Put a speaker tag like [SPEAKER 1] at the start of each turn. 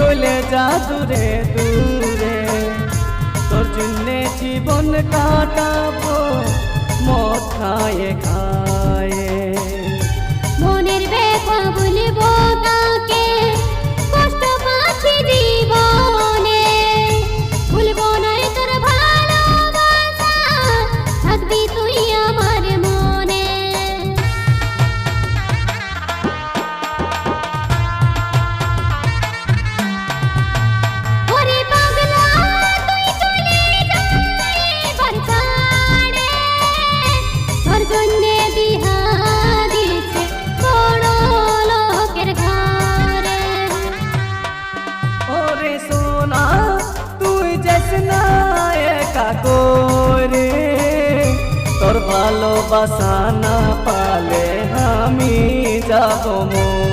[SPEAKER 1] চলে যা দূরে দূরে। তোর জন্যে জীবন কাটাবো, মদ খায়ে খায়ে।
[SPEAKER 2] মনের ব্যথা বলব কাকে
[SPEAKER 1] না একা করে তোর ভালোবাসা না পালে আমি যাব মোরে